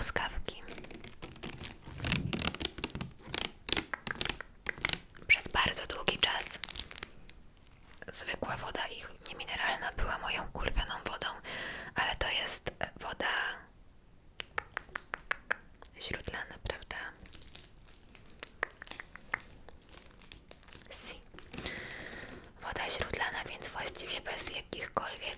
truskawki. Przez bardzo długi czas zwykła woda ich niemineralna była moją ulubioną wodą, ale to jest woda źródlana, prawda? Si. Woda źródlana, więc właściwie bez jakichkolwiek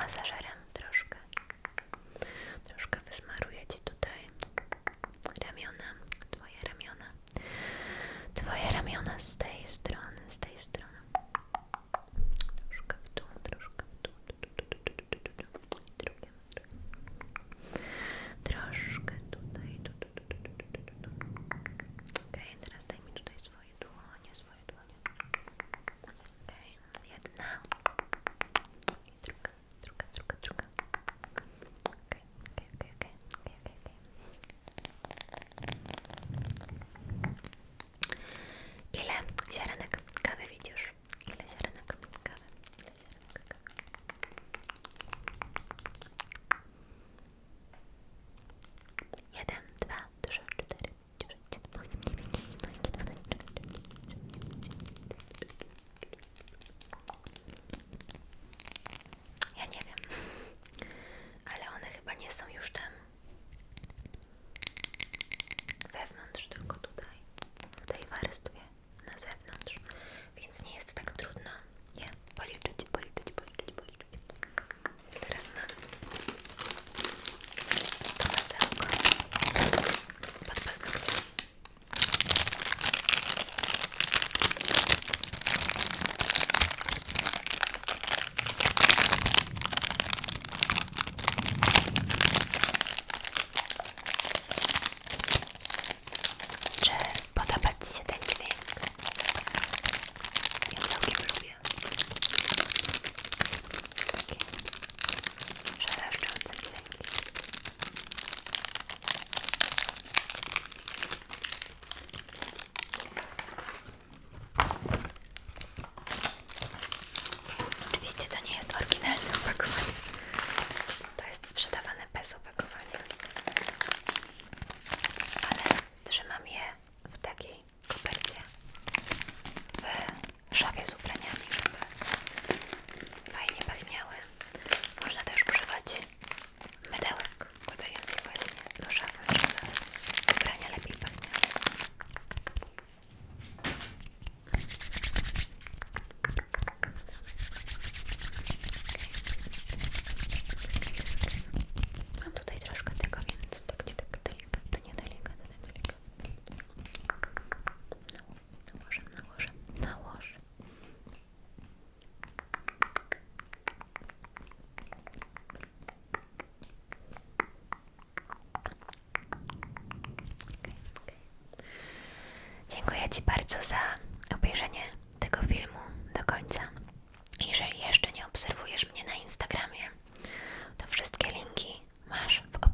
массажером Ci bardzo za obejrzenie tego filmu do końca. Jeżeli jeszcze nie obserwujesz mnie na Instagramie, to wszystkie linki masz w opisie